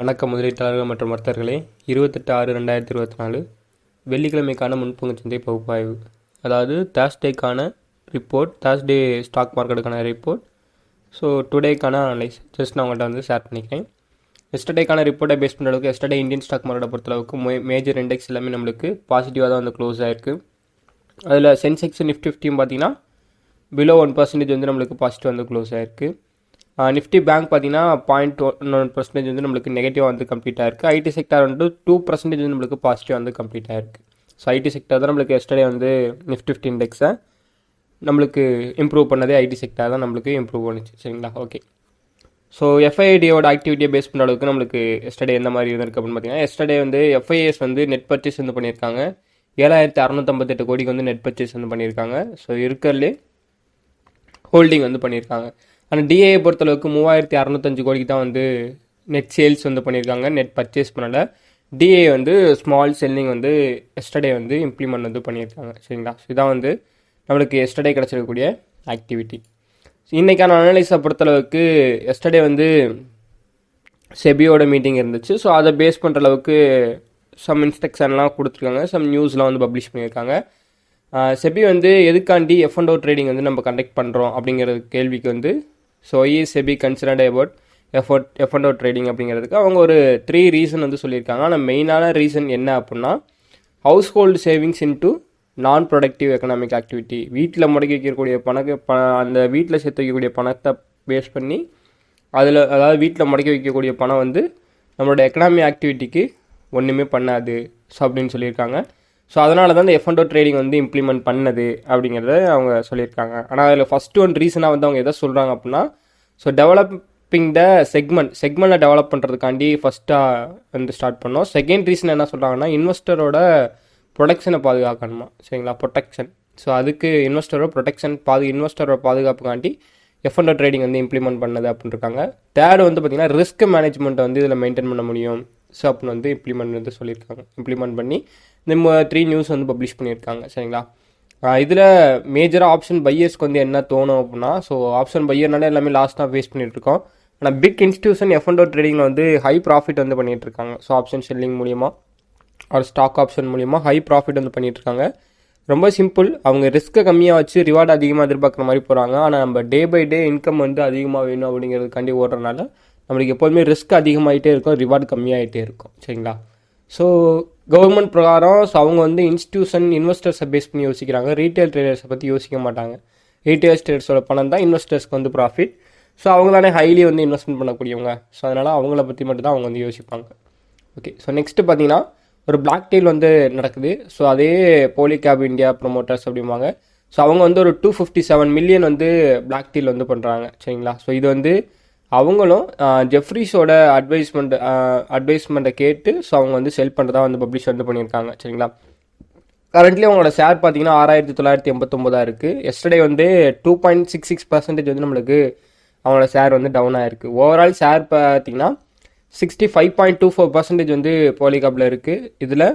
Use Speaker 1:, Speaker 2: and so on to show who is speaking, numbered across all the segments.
Speaker 1: வணக்கம் முதலீட்டாளர்கள் மற்றும் வர்த்தகர்களே. இருபத்தெட்டு ஆறு ரெண்டாயிரத்தி இருபத்தி நாலு வெள்ளிக்கிழமைக்கான முன்பங்கு சந்தை பகுப்பாய்வு. அதாவது தேர்ஸ்டேக்கான ரிப்போர்ட் தேர்ஸ்டே ஸ்டாக் மார்க்கெட்டுக்கான ரிப்போர்ட் ஸோ டுடேக்கான அனலைஸ் ஜஸ்ட் நான் உங்கள்கிட்ட வந்து ஷேர் பண்ணிக்கிறேன். எஸ்டர்டேக்கான ரிப்போர்ட்டை பேஸ் பண்ணுற அளவுக்கு எஸ்டர்டே இந்தியன் ஸ்டாக் மார்க்கெட்டை பொறுத்தளவுக்கு மே மேஜர் இண்டெக்ஸ் எல்லாமே நம்மளுக்கு பாசிட்டிவாக தான் வந்து க்ளோஸ் ஆகிருக்கு அதில் சென்செக்ஸ் நிஃப்டி ஃபிஃப்டியும் பார்த்தீங்கன்னா பிலோ ஒன் பர்சன்டேஜ் வந்து நம்மளுக்கு பாசிட்டிவ் வந்து க்ளோஸ் ஆயிருக்கு. நிஃப்டி பேங்க் பார்த்தீங்கன்னா பாயிண்ட் ஒன் பர்சன்டேஜ் வந்து நம்மளுக்கு நெகட்டிவாக வந்து கம்ப்ளீட் ஆயிருக்கு. ஐடி செக்டார் வந்து டூ பர்சன்டேஜ் வந்து நம்மளுக்கு பாசிட்டிவ் வந்து கம்ப்ளீட் ஆயிருக்கு. ஸோ ஐடி செக்டார் தான் நம்மளுக்கு எஸ்டர்டே வந்து நிஃப்டி ஃபிஃப்டி இண்டெக்ஸை நம்மளுக்கு இம்ப்ரூவ் பண்ணதே ஐடி செக்டார் தான் நம்மளுக்கு இம்ப்ரூவ் பண்ணுச்சு. சரிங்களா? ஓகே ஸோ எஃப்ஐடியோட ஆக்டிவிட்டியை பேஸ் பண்ணுற அளவுக்கு நம்மளுக்கு எஸ்டர்டே எந்த மாதிரி இருந்திருக்கு அப்படின்னு பார்த்தீங்கன்னா எஸ்டர்டே வந்து எஃப்ஐஎஸ் வந்து நெட் பர்ச்சேஸ் வந்து பண்ணியிருக்காங்க. ஏழாயிரத்தி அறநூற்றம்பத்தெட்டு கோடிக்கு வந்து நெட் பர்ச்சேஸ் வந்து பண்ணியிருக்காங்க. ஸோ இருக்கிறதுலே ஹோல்டிங் வந்து பண்ணியிருக்காங்க. ஆனால் டிஏ பொறுத்தளவுக்கு மூவாயிரத்தி அறநூத்தஞ்சு கோடிக்கு தான் வந்து நெட் சேல்ஸ் வந்து பண்ணியிருக்காங்க. நெட் பர்ச்சேஸ் பண்ணலை. டிஏ வந்து ஸ்மால் செல்லிங் வந்து எஸ்டர்டே வந்து இம்ப்ளிமெண்ட் வந்து பண்ணியிருக்காங்க. சரிங்களா? ஸோ இதான் வந்து நம்மளுக்கு எஸ்டர்டே கிடச்சிருக்கக்கூடிய ஆக்டிவிட்டி இன்றைக்கான அனலைஸை பொறுத்தளவுக்கு எஸ்டர்டே வந்து செபியோட மீட்டிங் இருந்துச்சு. ஸோ அதை பேஸ் பண்ணுற அளவுக்கு சம் இன்ஸ்ட்ரக்ஷன்லாம் கொடுத்துருக்காங்க. சம் நியூஸ்லாம் வந்து பப்ளிஷ் பண்ணியிருக்காங்க. செபி வந்து எதுக்காண்டி எஃப் அண்ட் ஓ ட்ரேடிங் வந்து நம்ம கண்டக்ட் பண்ணுறோம் அப்படிங்கிற கேள்விக்கு வந்து so E SEBI considered about effort F and O trading அப்படிங்கிறதுக்கு அவங்க ஒரு த்ரீ ரீசன் வந்து சொல்லியிருக்காங்க. ஆனால் மெயினான ரீசன் என்ன அப்படின்னா household savings into non productive economic activity வீட்டில் முடக்கி வைக்கக்கூடிய பணக்க ப அந்த வீட்டில் சேர்த்து வைக்கக்கூடிய பணத்தை பேஸ் பண்ணி அதில் அதாவது வீட்டில் முடக்கி வைக்கக்கூடிய பணம் வந்து நம்மளோட எக்கனாமி ஆக்டிவிட்டிக்கு ஒன்றுமே பண்ணாது. ஸோ அப்படின்னு சொல்லியிருக்காங்க. ஸோ அதனால தான் இந்த எஃப் அண்ட் ட்ரேடிங் வந்து இம்ப்ளிமெண்ட் பண்ணது அப்படிங்கிறத அவங்க சொல்லியிருக்காங்க. ஆனால் அதில் ஃபஸ்ட்டு ஒன் ரீசனாக வந்து அவங்க எதை சொல்கிறாங்க அப்படின்னா ஸோ டெவலப்பிங் த செக்மெண்ட் செக்மெண்ட்டை டெவலப் பண்ணுறதுக்காண்டி ஃபஸ்ட்டாக வந்து ஸ்டார்ட் பண்ணோம். செகண்ட் ரீசன் என்ன சொல்கிறாங்கன்னா இன்வெஸ்டரோட ப்ரொடக்ஷனை பாதுகாக்கணுமா? சரிங்களா? ப்ரொடெக்ஷன் ஸோ அதுக்கு இன்வெஸ்டரோட ப்ரொடெக்ஷன் பாது இன்வெஸ்டரோட பாதுகாப்புக்காண்டி எஃப் அண்ட் ட்ரேடிங் வந்து இம்ப்ளிமெண்ட் பண்ணது அப்படின்னு இருக்காங்க தேர்டு வந்து பார்த்திங்கன்னா ரிஸ்க் மேனேஜ்மெண்ட்டை வந்து இதில் மெயின்டைன் பண்ண முடியும். ஸோ வந்து இம்ப்ளிமெண்ட் வந்து சொல்லியிருக்காங்க. இம்ப்ளிமெண்ட் பண்ணி இந்த த்ரீ நியூஸ் வந்து பப்ளிஷ் பண்ணியிருக்காங்க. சரிங்களா? இதில் மேஜராக ஆப்ஷன் பையர்ஸ்க்கு வந்து என்ன தோணும் அப்படின்னா ஸோ ஆப்ஷன் பையர்னால எல்லாமே லாஸ்ட்டாக ஃபேஸ் பண்ணிகிட்ருக்கோம் இருக்கோம். ஆனால் பிக் இன்ஸ்டியூஷன் எஃப் அண்ட் ட்ரேடிங்கில் வந்து ஹை ப்ராஃபிட் வந்து பண்ணிகிட்ருக்காங்க ஸோ ஆப்ஷன் செல்லிங் மூலியமாக ஒரு ஸ்டாக் ஆப்ஷன் மூலியமாக ஹை ப்ராஃபிட் வந்து பண்ணிகிட்ருக்காங்க ரொம்ப சிம்பிள் அவங்க ரிஸ்க்கை கம்மியாக வச்சு ரிவார்டு அதிகமாக எதிர்பார்க்குற மாதிரி போகிறாங்க ஆனால் நம்ம டே பை டே இன்கம் வந்து அதிகமாக வேணும் அப்படிங்கிறதுக்காண்டி ஓடுறதுனால நம்மளுக்கு எப்போதுமே ரிஸ்க் அதிகமாகிட்டே இருக்கும் ரிவார்டு கம்மியாகிட்டே இருக்கும். சரிங்களா? ஸோ கவர்மெண்ட் பிரகாரம் ஸோ அவங்க வந்து இன்ஸ்டியூஷன் இன்வெஸ்டர்ஸை பேஸ் பண்ணி யோசிக்கிறாங்க. ரீட்டைல் ட்ரேடர்ஸை பற்றி யோசிக்க மாட்டாங்க. ரீட்டைல் ட்ரேடர்ஸோட பணம் தான் இன்வெஸ்டர்ஸ்க்கு வந்து ப்ராஃபிட் ஸோ அவங்க தானே ஹைலி வந்து இன்வெஸ்ட்மெண்ட் பண்ணக்கூடியவங்க. ஸோ அதனால் அவங்கள பற்றி மட்டும் தான் அவங்க வந்து யோசிப்பாங்க. ஓகே ஸோ நெக்ஸ்ட்டு பார்த்தீங்கன்னா ஒரு பிளாக் டீல் வந்து நடக்குது. ஸோ அதே போலி கேப் இந்தியா ப்ரொமோட்டர்ஸ் அப்படிம்பாங்க. ஸோ அவங்க வந்து ஒரு டூ ஃபிஃப்டி செவன் மில்லியன் வந்து பிளாக் டீல் வந்து பண்ணுறாங்க சரிங்களா? ஸோ இது வந்து அவங்களும் ஜெஃப்ரிஸோட அட்வைஸ்மெண்ட் அட்வைஸ்மெண்ட்டை கேட்டு ஸோ அவங்க வந்து செல் பண்ணுறதா வந்து பப்ளிஷ் வந்து பண்ணியிருக்காங்க சரிங்களா? கரண்ட்லி அவங்களோட ஷேர் பார்த்தீங்கன்னா ஆறாயிரத்தி தொள்ளாயிரத்தி எண்பத்தொம்போதாக இருக்குது எஸ்டர்டே வந்து two point six six percentage வந்து நம்மளுக்கு அவங்களோட ஷேர் வந்து டவுன் ஆயிருக்கு. ஓவரால் ஷேர் பார்த்தீங்கன்னா sixty five point two four percentage வந்து போலிகாப்பில் இருக்குது இதில்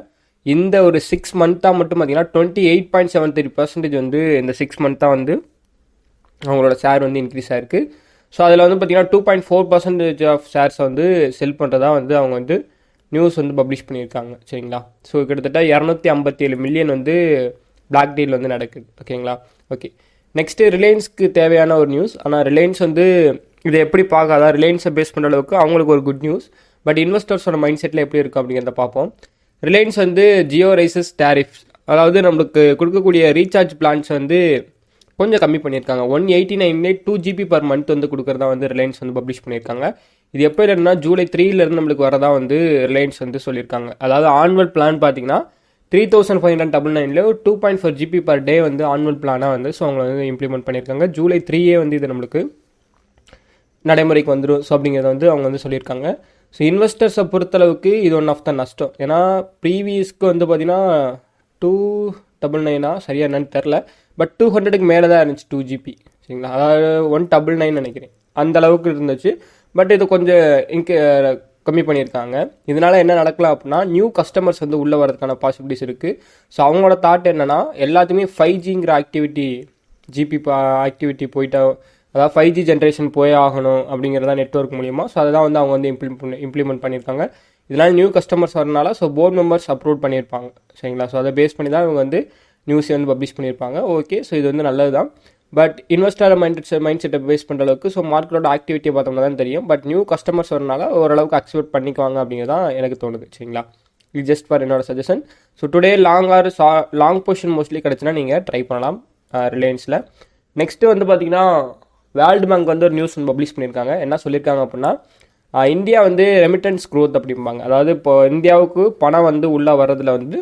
Speaker 1: இந்த ஒரு சிக்ஸ் மந்த்தாக மட்டும் பார்த்தீங்கன்னா twenty eight point seven three percentage வந்து இந்த சிக்ஸ் மந்த்தாக வந்து அவங்களோட ஷேர் வந்து இன்க்ரீஸ் ஆயிருக்கு. ஸோ அதில் வந்து பார்த்தீங்கன்னா two point four percentage of shares வந்து செல் பண்ணுறதா வந்து அவங்க வந்து நியூஸ் வந்து பப்ளிஷ் பண்ணியிருக்காங்க. சரிங்களா? ஸோ கிட்டத்தட்ட இரநூத்தி ஐம்பத்தி ஏழு மில்லியன் வந்து பிளாக் டீல் வந்து நடக்குது. ஓகேங்களா? ஓகே நெக்ஸ்ட்டு ரிலையன்ஸ்க்கு தேவையான ஒரு நியூஸ் ஆனால் ரிலையன்ஸ் வந்து இதை எப்படி பார்க்காதா ரிலையன்ஸை பேஸ் பண்ணுற அளவுக்கு அவங்களுக்கு ஒரு குட் நியூஸ் பட் இன்வெஸ்டர்ஸோட மைண்ட் செட்டில் எப்படி இருக்கும் அப்படிங்கிறத பார்ப்போம். ரிலையன்ஸ் வந்து ஜியோ ரைசஸ் டேரிஃப்ஸ் அதாவது நம்மளுக்கு கொடுக்கக்கூடிய ரீசார்ஜ் பிளான்ஸ் வந்து கொஞ்சம் கம்மி பண்ணியிருக்காங்க. ஒன் எயிட்டி நைன்லே டூ ஜிபி பர் மந்த் வந்து கொடுக்குறதா வந்து ரிலையன்ஸ் வந்து பப்ளிஷ் பண்ணியிருக்காங்க. இது எப்போ இல்லைன்னா ஜூலை த்ரீலேருந்து நம்மளுக்கு வரதா வந்து ரிலையன்ஸ் வந்து சொல்லியிருக்காங்க. அதாவது ஆன்வல் பிளான் பார்த்தீங்கன்னா three thousand five hundred double நைனில் two point four GB per day வந்து ஆன்வல் பிளானாக வந்து ஸோ அவங்க வந்து இம்ப்ளிமெண்ட் பண்ணியிருக்காங்க. ஜூலை த்ரீயே வந்து இது நம்மளுக்கு நடைமுறைக்கு வந்துடும் ஸோ அப்படிங்கிறத வந்து அவங்க வந்து சொல்லியிருக்காங்க. ஸோ இன்வெஸ்டர்ஸை பொறுத்தளவுக்கு இது ஒன் ஆஃப் த நஷ்டம். ஏன்னா ப்ரீவியஸ்க்கு வந்து பார்த்தீங்கன்னா டூ டபுள் நைனா சரியா என்னன்னு தெரில பட் டூ ஹண்ட்ரடுக்கு மேலே தான் இருந்துச்சு டூ ஜிபி சரிங்களா? அதாவது ஒன் டபுள் நைன் நினைக்கிறேன். அந்த அளவுக்கு இருந்துச்சு. பட் இது கொஞ்சம் இன்க் கம்மி பண்ணியிருக்காங்க. இதனால என்ன நடக்கலாம் அப்படின்னா நியூ கஸ்டமர்ஸ் வந்து உள்ளே வரதுக்கான பாசிபிலிட்டிஸ் இருக்குது ஸோ அவங்களோட தாட் என்னென்னா எல்லாத்தையுமே ஃபைவ் ஜிங்கிற ஆக்டிவிட்டி ஜிபி ஆக்டிவிட்டி போயிட்டா அதாவது ஃபைவ் ஜி ஜென்ரேஷன் போய் ஆகணும் அப்படிங்கிறதா நெட்ஒர்க் மூலியமாக ஸோ அதை தான் வந்து அவங்க வந்து இம்ப்ளிமெண்ட் இம்ப்ளிமெண்ட் பண்ணியிருக்காங்க. இதனால் நியூ கஸ்டமர்ஸ் வரனால ஸோ போர்ட் மெம்பர்ஸ் அப்ரூவ் பண்ணியிருப்பாங்க. சரிங்களா? ஸோ அதை பேஸ் பண்ணி தான் இவங்க வந்து நியூஸை வந்து பப்ளிஷ் பண்ணியிருப்பாங்க. ஓகே ஸோ இது வந்து நல்லது தான் பட் இன்வெஸ்டர் மைண்ட் மைண்ட் செட்டை பேஸ் பண்ணுற அளவுக்கு ஸோ மார்க்கெட்டோட ஆக்டிவிட்டியை பார்த்தோம்னா தான் தெரியும். பட் நியூ கஸ்டமர்ஸ் வரனால ஓரளவுக்கு அக்செப்ட் பண்ணிக்குவாங்க அப்படிங்கிறது தான் எனக்கு தோணுது. சரிங்களா? இது ஜஸ்ட் ஃபார் என்னோட suggestion so today long or சா லாங் பொசிஷன் மோஸ்ட்லி கிடச்சுன்னா நீங்கள் ட்ரை பண்ணலாம் ரிலையன்ஸில் நெக்ஸ்ட்டு வந்து பார்த்தீங்கன்னா வேர்ல்டு பேங்க் வந்து ஒரு நியூஸ் பப்ளிஷ் பண்ணியிருக்காங்க. என்ன சொல்லியிருக்காங்க அப்படின்னா இந்தியா வந்து ரெமிட்டன்ஸ் க்ரோத் அப்படிம்பாங்க. அதாவது இப்போ இந்தியாவுக்கு பணம் வந்து உள்ளே வர்றதில் வந்து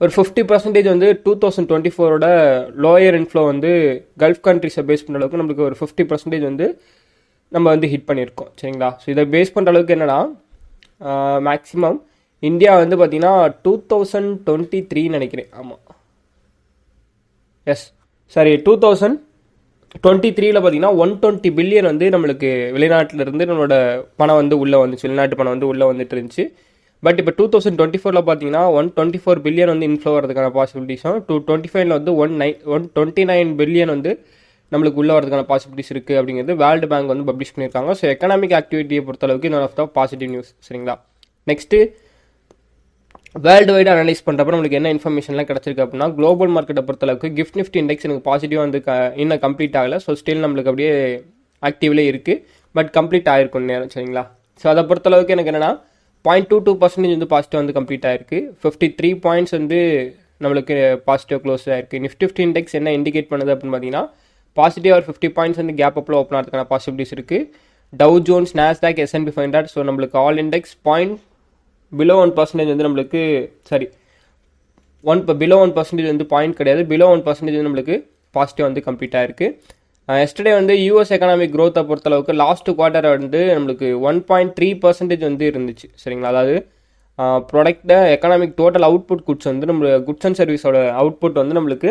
Speaker 1: ஒரு ஃபிஃப்டி பர்சன்டேஜ் வந்து டூ தௌசண்ட் டுவெண்ட்டி ஃபோரோட லோயர் இன்ஃப்ளோ வந்து கல்ஃப் கண்ட்ரிஸை பேஸ் பண்ணுற அளவுக்கு நம்மளுக்கு ஒரு ஃபிஃப்டி பர்சன்டேஜ் வந்து நம்ம வந்து ஹிட் பண்ணியிருக்கோம். சரிங்களா? ஸோ இதை பேஸ் பண்ணுற அளவுக்கு என்னென்னா மேக்ஸிமம் இந்தியா வந்து பார்த்திங்கன்னா டூ தௌசண்ட் டுவெண்ட்டி த்ரீ நினைக்கிறேன். ஆமாம் yes sorry two thousand twenty த்ரீல பார்த்தீங்கன்னா ஒன் டுவெண்ட்டி பில்லியன் வந்து நம்மளுக்கு வெளிநாட்டிலிருந்து நம்மளோட பணம் வந்து உள்ளே வந்துச்சு வெளிநாட்டு பணம் வந்து உள்ளே வந்துட்டு இருந்துச்சு. பட் இப்போ டூ தௌசண்ட் டுவெண்ட்டி ஃபோரில் பார்த்தீங்கன்னா ஒன் டுவெண்ட்டி ஃபோர் பில்லியன் வந்து இன்ஃப்ளோ வரதுக்கான பாசிபிலிட்டிஸும் டூ டுவெண்ட்டி ஃபைவ்ல வந்து one nine one twenty nine billion வந்து நம்மளுக்கு உள்ளே வரதுக்கான பாசிபிலிட்டிஸ் இருக்குது அப்படிங்கிறது வேர்ல்டு பேங்க் வந்து பப்ளிஷ் பண்ணியிருக்காங்க. ஸோ எக்கனாமிக் ஆக்டிவிட்டியை பொறுத்தளவுக்கு இன்னொரு ஆஃப் த பாசிட்டிவ் நியூஸ் சரிங்களா? நெக்ஸ்ட்டு வேர்ல்டு வைடு அனலைஸ் பண்ணுறப்ப நம்மளுக்கு என்ன இன்ஃபர்மேஷன்லாம் கிடச்சிருக்கு அப்படின்னா குளோபல் மார்க்கெட்டை பொறுத்தளவுக்கு கிஃப்ட் நிஃப்டி இண்டெக்ஸ் எனக்கு பாசிட்டிவாக வந்து க இன்னும் கம்ப்ளீட் ஆகலை. ஸோ ஸ்டில் நம்மளுக்கு அப்படியே ஆக்டிவ்லேயே இருக்குது பட் கம்ப்ளீட் ஆகிருக்கும் நேரம் சரிங்களா? ஸோ அதை பொறுத்தளவுக்கு எனக்கு என்னென்னா பாயிண்ட் டூ டூ பர்சன்டேஜ் வந்து பாசிட்டிவ் வந்து கம்ப்ளீட் ஆயிருக்கு. ஃபிஃப்டி த்ரீ பாயிண்ட்ஸ் வந்து நம்மளுக்கு பாசிட்டிவ் க்ளோஸ் ஆகிருக்கு நிஃப்டி ஃபிஃப்டி இண்டெக்ஸ் என்ன இண்டிகேட் பண்ணுது அப்படின்னு பார்த்தீங்கன்னா பாசிட்டிவ் ஒரு ஃபிஃப்டி பாயிண்ட்ஸ் வந்து கேப் அப்பில் ஓப்பன் ஆகிறதுக்கான பாசிபிலிட்டிஸ் இருக்குது Dow Jones Nasdaq S and P five hundred so நம்மளுக்கு all index point below one percentage வந்து நம்மளுக்கு சாரி ஒன் இப்போ பிலோ ஒன் பர்சன்டேஜ் வந்து பாயிண்ட் கிடையாது. பிலோ ஒன் பர்சன்டேஜ் வந்து நம்மளுக்கு பாசிட்டிவ் வந்து கம்ப்ளீட் ஆயிருக்கு. எஸ்டர்டே வந்து யூஎஸ் எக்கனாமிக் க்ரோத்தை பொறுத்தளவுக்கு லாஸ்ட் குவார்ட்டர் வந்து நம்மளுக்கு ஒன் பாயிண்ட் த்ரீ பர்சன்டேஜ் வந்து இருந்துச்சு. சரிங்களா? அதாவது product economic total output goods வந்து நம்ம குட்ஸ் அண்ட் சர்வீஸோட அவுட்புட் வந்து நம்மளுக்கு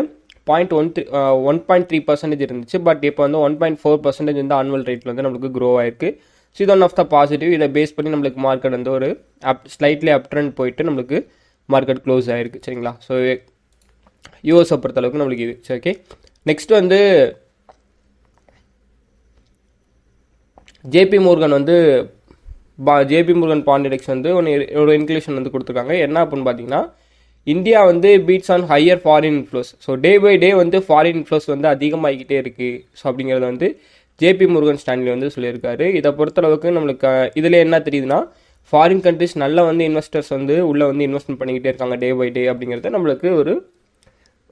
Speaker 1: point one three one point three percentage இருந்துச்சு. பட் இப்போ வந்து ஒன் பாயிண்ட் ஃபோர் பர்சன்டேஜ் வந்து ஆனுவல் ரேட்டில் வந்து நம்மளுக்கு க்ரோ ஆயிருக்கு. ஸோ இது ஒன் ஆஃப் த பாசிட்டிவ் இதை பேஸ் பண்ணி நம்மளுக்கு மார்க்கெட் வந்து ஒரு அப் ஸ்லைட்லி அப் ட்ரெண்ட் போயிட்டு நம்மளுக்கு மார்க்கெட் க்ளோஸ் ஆகிருக்கு சரிங்களா? ஸோ யூஎஸை பொறுத்தளவுக்கு நம்மளுக்கு இது. சரி ஓகே நெக்ஸ்ட் வந்து ஜேபி மோர்கன் வந்து பா ஜேபி முருகன் பாண்டிடெக்ஸ் வந்து ஒன்று ஒரு இன்க்ளூஷன் வந்து கொடுத்துருக்காங்க. என்ன அப்படின்னு பார்த்தீங்கன்னா இந்தியா வந்து beats on higher foreign inflows so day by day வந்து ஃபாரின் இன்ஃப்ளோஸ் வந்து அதிகமாகிக்கிட்டே இருக்குது ஸோ அப்படிங்கிறது வந்து ஜேபி முருகன் ஸ்டான்லி வந்து சொல்லியிருக்காரு. இதை பொறுத்தளவுக்கு நம்மளுக்கு இதில் என்ன தெரியுதுன்னா ஃபாரின் கண்ட்ரிஸ் நல்லா வந்து இன்வெஸ்டர்ஸ் வந்து உள்ளே வந்து இன்வெஸ்ட்மெண்ட் பண்ணிக்கிட்டே இருக்காங்க டே பை டே அப்படிங்கிறது நம்மளுக்கு ஒரு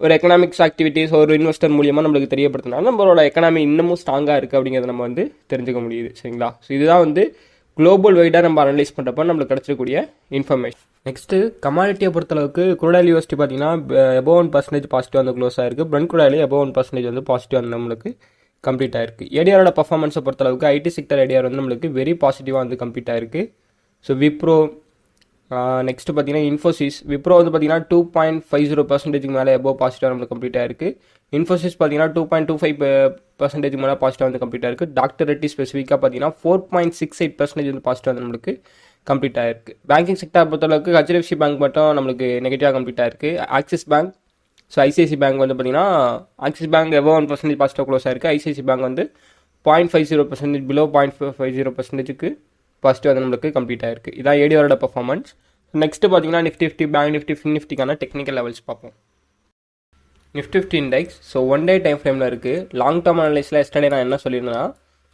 Speaker 1: ஒரு எக்கனாமிக்ஸ் ஆக்டிவிட்டீஸ் ஒரு இன்வெஸ்டர் மூலியமாக நம்மளுக்கு தெரியப்படுத்தினாலும் நம்மளோட எக்கனாமி இன்னமும் ஸ்ட்ராங்காக இருக்குது அப்படிங்கிறத நம்ம வந்து தெரிஞ்சுக்க முடியுது. சரிங்களா? ஸோ இதுதான் வந்து குளோபல் வைடாக நம்ம அனலைஸ் பண்ணுறப்ப நம்மளுக்கு கிடச்சிருக்கூடிய இன்ஃபர்மேஷன் நெக்ஸ்ட்டு கமாடிட்டியை பொறுத்தளவுக்கு குரடாலி யூனிவர்சிட்டி பார்த்தீங்கன்னா எபோ ஒன் பர்சன்டேஜ் பாசிட்டிவ் வந்து க்ளோஸாக இருக்குது Brent crude oil above one percentage வந்து பாசிட்டிவ் வந்து நம்மளுக்கு கம்ப்ளீட் ஆயிருக்கு. ஏடிஆரோட பர்ஃபார்மன்ஸை பொறுத்தளவுக்கு ஐடி செக்டர் ஏடிஆர் வந்து நம்மளுக்கு வெரி பாசிட்டிவாக வந்து கம்ப்ளீட் ஆயிருக்கு. ஸோ விப்ரோ நெக்ஸ்ட் பார்த்தீங்கன்னா இன்ஃபோசிஸ் விப்ரோ வந்து பார்த்தீங்கன்னா டூ பாயிண்ட் ஃபைவ் ஜீரோ பர்சன்டேஜ்க்கு மேலே எபோ பாசிட்டிவாக நம்மளுக்கு கம்ப்ளீட் ஆயிருக்கு. இன்ஃபோசிஸ் பார்த்தீங்கன்னா two point two five percentage மேலே பாசிட்டிவாக வந்து கம்ப்ளீட் ஆயிருக்கு. டாக்டர் ரெட்டி ஸ்பெசிஃபிக்காக பார்த்தீங்கன்னா four point six eight percentage வந்து பாசிட்டிவாக வந்து நம்மளுக்கு கம்ப்ளீட் ஆயிருக்கு. பேங்கிங் செக்டர் பொறுத்தளவுக்கு ஹெச்டிஎஃப்சி பேங்க் மட்டும் நம்மளுக்கு நெகட்டிவாக கம்ப்ளீட் ஆயிருக்கு. Axis bank so ICICI bank வந்து பார்த்தீங்கன்னா ஆக்சிஸ் பேங்க் எவ்வளோ ஒன் பர்சன்டேஜ் பாசிட்டிவ் க்ளோஸ் ஆயிருக்கு. ஐசிஐசி பேங்க் வந்து point five zero percentage below point five zero பர்சன்டேஜுக்கு பாசிட்டிவ் வந்து நம்மளுக்கு கம்ப்ளீட் ஆயிருக்கு. இதான் ஏடிஆரோட பர்ஃபார்மன்ஸ் நெக்ஸ்ட்டு பார்த்தீங்கன்னா Nifty fifty bank Nifty fin நிஃப்டிக்கான technical levels பார்ப்போம். Nifty fifty index so one day time ஃப்ரேமில் இருக்குது லாங் டேர்ம் அனலைஸில் எஸ்டர்டே நான் என்ன சொல்லியிருந்தேன்னா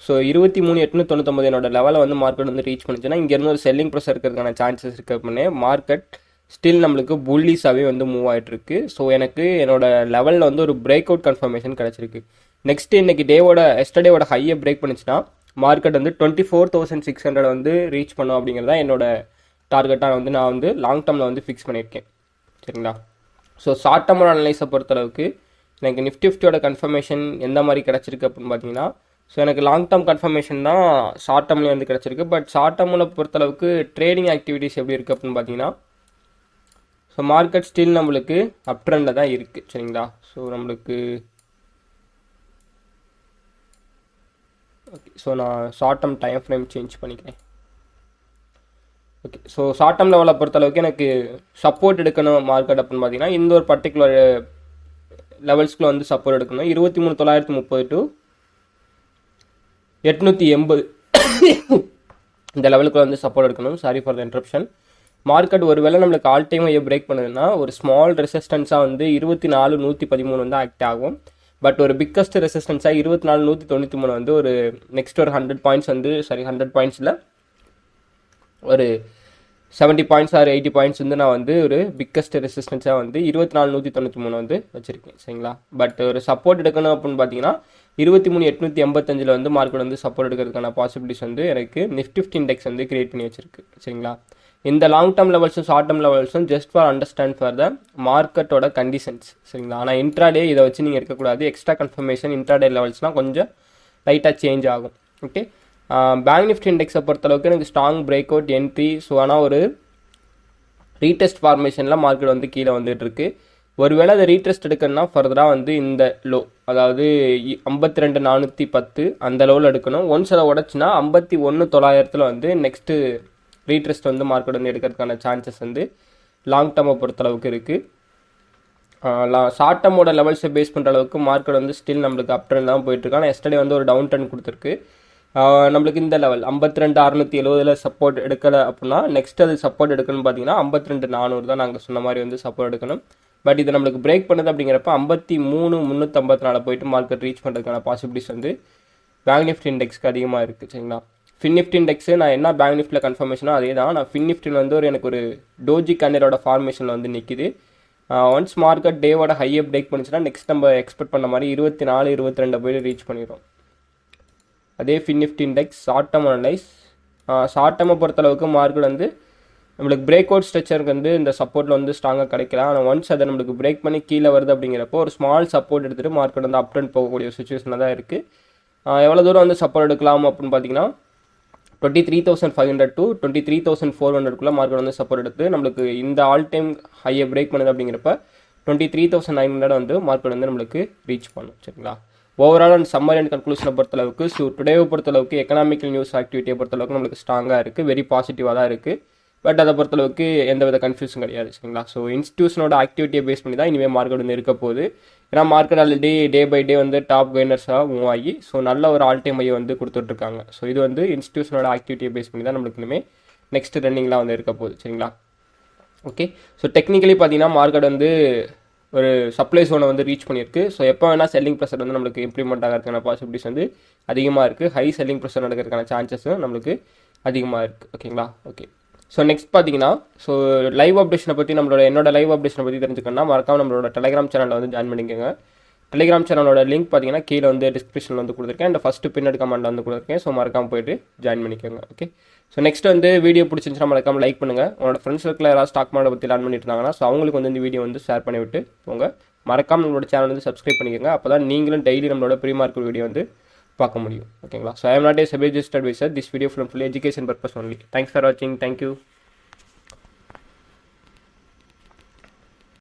Speaker 1: ஸோ இருபத்தி மூணு எட்நூற்றி தொண்ணூத்தொம்பது என்னோட லெவலை வந்து மார்க்கெட் வந்து ரீச் பண்ணுச்சுன்னா இங்கேருந்து ஒரு செல்லிங் ப்ரெஷர் இருக்கிறதுக்கான சான்சஸ் இருக்கு அப்படின்னு மார்க்கெட் ஸ்டில் நம்மளுக்கு புல்லிஸாகவே வந்து மூவ் ஆகிட்டுருக்கு ஸோ எனக்கு என்னோட லெவலில் வந்து ஒரு பிரேக் அவுட் கன்ஃபர்மேஷன் கிடச்சிருக்கு. நெக்ஸ்ட் இன்னைக்கு டேவோட எஸ்டர்டேவோட ஹையை பிரேக் பண்ணிச்சுன்னா மார்க்கெட் வந்து twenty four thousand six hundred வந்து ரீச் பண்ணும் அப்படிங்கிறதா என்னோட டார்கெட்டாக வந்து நான் வந்து லாங் டேர்மில் வந்து ஃபிக்ஸ் பண்ணியிருக்கேன். சரிங்களா? ஸோ ஷார்ட் டேர்மோட அனலைஸை பொறுத்தளவுக்கு எனக்கு நிஃப்டி ஃபிஃப்டியோட கன்ஃபர்மேஷன் எந்த மாதிரி கிடச்சிருக்கு அப்படின்னு பார்த்தீங்கன்னா ஸோ எனக்கு லாங் டேர்ம் கன்ஃபர்மேஷன் தான் ஷார்ட் டேர்ம்லேயே வந்து கிடச்சிருக்கு. பட் ஷார்ட் டேர்மில் பொறுத்தளவுக்கு ட்ரேடிங் ஆக்டிவிட்டீஸ் எப்படி இருக்குது அப்படின்னு பார்த்தீங்கன்னா ஸோ மார்க்கெட் ஸ்டில் நம்மளுக்கு அப் ட்ரெண்டில் தான் இருக்குது சரிங்களா? ஸோ நம்மளுக்கு ஓகே ஸோ நான் short term time frame change பண்ணிக்கிறேன். ஓகே ஸோ ஷார்ட் டேர்ம் லெவலை பொறுத்தளவுக்கு எனக்கு சப்போர்ட் எடுக்கணும் மார்க்கெட் அப்படின்னு பார்த்தீங்கன்னா இந்த ஒரு பர்டிகுலர் லெவல்ஸ்க்குள்ள uh, வந்து சப்போர்ட் எடுக்கணும். இருபத்தி மூணு தொள்ளாயிரத்தி முப்பது டு எட்நூற்றி எண்பது இந்த லெவலுக்குள்ள வந்து சப்போர்ட் எடுக்கணும். Sorry for the interruption market ஒருவேளை நம்மளுக்கு ஆல் டைம் ஐயோ பிரேக் பண்ணுதுன்னா ஒரு ஸ்மால் ரெசிஸ்டன்ஸாக வந்து இருபத்தி நாலு நூற்றி பதிமூணு வந்து ஆக்ட் ஆகும். பட் ஒரு பிக்கஸ்ட் ரெசிஸ்டன்ஸாக இருபத்தி நாலு நூற்றி தொண்ணூற்றி மூணு வந்து ஒரு நெக்ஸ்ட் ஒரு ஹண்ட்ரட் பாயிண்ட்ஸ் வந்து சாரி ஹண்ட்ரட் பாயிண்ட்ஸில் ஒரு seventy points or eighty points வந்து நான் வந்து ஒரு பிக்கஸ்ட் ரெசிஸ்டன்ஸாக வந்து இருபத்தி நாலு நூற்றி தொண்ணூற்றி மூணு வந்து வச்சுருக்கேன் சரிங்களா? பட் ஒரு சப்போர்ட் எடுக்கணும் அப்படின்னு பார்த்தீங்கன்னா இருபத்தி மூணு எட்நூற்றி எண்பத்தஞ்சில் வந்து மார்க்கெட் வந்து சப்போர்ட் எடுக்கிறதுக்கான பாசிபிலிட்டிஸ் வந்து எனக்கு நிஃப்டி ஃபிஃப்டி இண்டெக்ஸ் வந்து கிரியேட் பண்ணி வச்சிருக்கு சரிங்களா? இந்த லாங் டேர்ம் லெவல்ஸும் short term லெவல்ஸும் just for understand for the மார்க்கெட்டோட கண்டிஷன்ஸ் சரிங்களா? ஆனால் இன்ட்ராடே இதை வச்சு நீங்கள் இருக்கக்கூடாது எக்ஸ்ட்ரா கன்ஃபர்மேஷன் இன்ட்ராடே லெவல்ஸ்லாம் கொஞ்சம் லைட்டாக சேஞ்ச் ஆகும். ஓகே பேங்க் நிஃப்டி இண்டெக்ஸை பொறுத்தளவுக்கு எனக்கு strong break out entry so ஆனால் ஒரு ரீடெஸ்ட் ஃபார்மேஷனில் மார்க்கெட் வந்து கீழே வந்துட்டு இருக்கு. ஒருவேளை அதை ரீடெஸ்ட் எடுக்கணும்னா ஃபர்தராக வந்து இந்த லோ அதாவது ஐம்பத்தி ரெண்டு நானூற்றி பத்து அந்த லோவில் எடுக்கணும். ஒன்ஸ் அதை உடச்சுன்னா ஐம்பத்தி ஒன்று தொள்ளாயிரத்தில் வந்து நெக்ஸ்ட்டு ரீட்ரெஸ்ட் வந்து மார்க்கெட் வந்து எடுக்கிறதுக்கான சான்சஸ் வந்து லாங் டேர்மை பொறுத்தளவுக்கு இருக்குது ஷார்ட் டேர்மோட லெவல்ஸை பேஸ் பண்ணுற அளவுக்கு மார்க்கெட் வந்து ஸ்டில் நம்மளுக்கு அப் ட்ரெண்ட் தான் போயிட்டுருக்கு ஆனால் எஸ்டர்டே வந்து ஒரு டவுன் ட்ரெண்ட் கொடுத்துருக்கு. நம்மளுக்கு இந்த லெவல் ஐம்பத்தி ரெண்டு அறுநூத்தி எழுபதில் சப்போர்ட் எடுக்கலை அப்படின்னா நெக்ஸ்ட் அது சப்போர்ட் எடுக்கணும்னு பார்த்தீங்கன்னா ஐம்பத்தி ரெண்டு நானூறு தான் நாங்கள் சொன்ன மாதிரி வந்து சப்போர்ட் எடுக்கணும். பட் இது நம்மளுக்கு பிரேக் பண்ணுது அப்படிங்கிறப்ப ஐம்பத்தி மூணு முந்நூற்றம்பத்தி நாலு போயிட்டு மார்க்கெட் ரீச் பண்ணுறதுக்கான பாசிபிலிட்டிஸ் வந்து பேங்க் நிஃப்டி இண்டெக்ஸ்க்கு அதிகமாக இருக்குது சரிங்களா? ஃபின்னிஃப்ட் இண்டெக்ஸு நான் என்ன பேங்க் நிஃப்டியில் கன்ஃபர்மேஷனோ அதே தான் நான் ஃபின்னிஃப்டில் வந்து ஒரு எனக்கு ஒரு டோஜி கண்ணரோட ஃபார்மேஷனில் வந்து நிற்கிது ஒன்ஸ் மார்க்கெட் டேவோட ஹையை பிரேக் பண்ணிச்சுன்னா நெக்ஸ்ட் நம்ம எக்ஸ்பெக்ட் பண்ண மாதிரி இருபத்தி நாலு இருபத்தி ரெண்டு போய் ரீச் பண்ணிடும் அதே Finnifty index short term analyse short டேர்மை பொறுத்தளவுக்கு மார்க்கெட் வந்து நம்மளுக்கு பிரேக் அவுட் ஸ்ட்ரக்சருக்கு வந்து இந்த சப்போர்ட்டில் வந்து ஸ்ட்ராங்காக கிடைக்கல. ஆனால் ஒன்ஸ் அதை நம்மளுக்கு பிரேக் பண்ணி கீழே வருது அப்படிங்கிறப்போ ஒரு ஸ்மால் சப்போர்ட் எடுத்துகிட்டு மார்க்கெட் வந்து அப் ட்ரெண்ட் போகக்கூடிய சுச்சுவேஷனில் தான் இருக்குது எவ்வளோ தூரம் வந்து சப்போர்ட் எடுக்கலாம் அப்படின்னு பார்த்தீங்கன்னா twenty three thousand five hundred to twenty three thousand four ஹண்ட்ரட்குள்ளே market வந்து சப்போர்ட் எடுத்து நம்மளுக்கு இந்த ஆல் டைம் ஹையை பிரேக் பண்ணுது அப்படிங்கிறப்ப twenty three thousand nine hundred வந்து மார்க்கெட் வந்து நம்மளுக்கு ரீச் பண்ணும் சரிங்களா? ஓவரால் அண்ட் சம்மர் அண்ட் கன்க்ளூஷனை பொறுத்தளவுக்கு ஸோ டுடேவை பொறுத்தளவுக்கு எக்கனாமிக்கல் நியூஸ் ஆக்டிவிட்டியை பொறுத்தளவுக்கு நம்மளுக்கு ஸ்ட்ராங்காக இருக்குது வெரி பாசிட்டிவாக தான் இருக்குது பட் அதை பொறுத்தளவுக்கு எந்த வித கன்ஃபியூஷன் கிடையாது சரிங்களா? ஸோ இன்ஸ்டியூஷனோட ஆக்டிவிட்டியை பேஸ் பண்ணி தான் இனிமேல் மார்க்கெட் வந்து இருக்க போகுது. ஏன்னா market already day by day வந்து டாப் கெய்னர்ஸாக மூவ் ஆகி ஸோ நல்ல ஒரு ஆல் டைம் ஐயை வந்து கொடுத்துட்ருக்காங்க. ஸோ இது வந்து இன்ஸ்டியூஷனோட ஆக்டிவிட்டியை பேஸ் பண்ணி தான் நம்மளுக்கு இனிமேல் நெக்ஸ்ட் ரன்னிங்லாம் வந்து இருக்க போகுது சரிங்களா? ஓகே ஸோ டெக்னிக்கலி பார்த்தீங்கன்னா மார்க்கெட் வந்து ஒரு சப்ளை சோனை வந்து ரீச் பண்ணியிருக்கு. ஸோ எப்போ வேணால் செல்லிங் ப்ரெஷர் வந்து நம்மளுக்கு இம்ப்ளிமெண்ட் ஆகிறதுக்கான பாசிபிலிட்டிஸ் வந்து அதிகமாக இருக்குது ஹை செல்லிங் ப்ரெஷர் நடக்கிறதுக்கான சான்சஸும் நம்மளுக்கு அதிகமாக இருக்குது ஓகேங்களா ஓகே ஸோ நெக்ஸ்ட் பார்த்தீங்கன்னா ஸோ லைவ் அப்டேஷனை பற்றி நம்மளோட என்னோட லைவ் அப்டேஷனை பற்றி தெரிஞ்சுக்கணும்னா மறக்காம நம்மளோட டெலிகிராம் சேனலில் வந்து ஜாயின் பண்ணிக்கோங்க. டெலிகிராம் சேனலோட லிங்க் பார்த்தீங்கன்னா கீழே வந்து டிஸ்கிரிப்ஷனில் வந்து கொடுத்துருக்கேன். அண்ட் ஃபஸ்ட்டு பின்னட் கமெண்ட்டில் வந்து கொடுத்துருக்கேன். ஸோ மறக்காமல் போயிட்டு ஜாயின் பண்ணிக்கோங்க ஓகே ஸோ நெக்ஸ்ட் வந்து வீடியோ பிடிச்சிருந்துச்சுன்னா மறக்காம லைக் பண்ணுங்கள் உங்களோட ஃப்ரெண்ட்ஸ் சர்க்கிள் யாராவது ஸ்டாக் மார்க்கெட் பற்றி லேர்ன் பண்ணிட்டு இருந்தாங்கன்னா ஸோ அவங்களுக்கு வந்து இந்த வீடியோ வந்து ஷேர் பண்ணி விட்டு போங்க. மறக்காம நம்மளோட சேனல் வந்து சப்ஸ்கிரைப் பண்ணிக்கோங்க. அப்போ தான் நீங்களும் டெய்லி நம்மளோட ப்ரீ மார்க்கெட் வீடியோ வந்து பார்க்க முடியும் ஓகேங்களா so I am not a SEBI registered advisor this video from full education purpose only thanks for வாட்சிங் தேங்க்யூ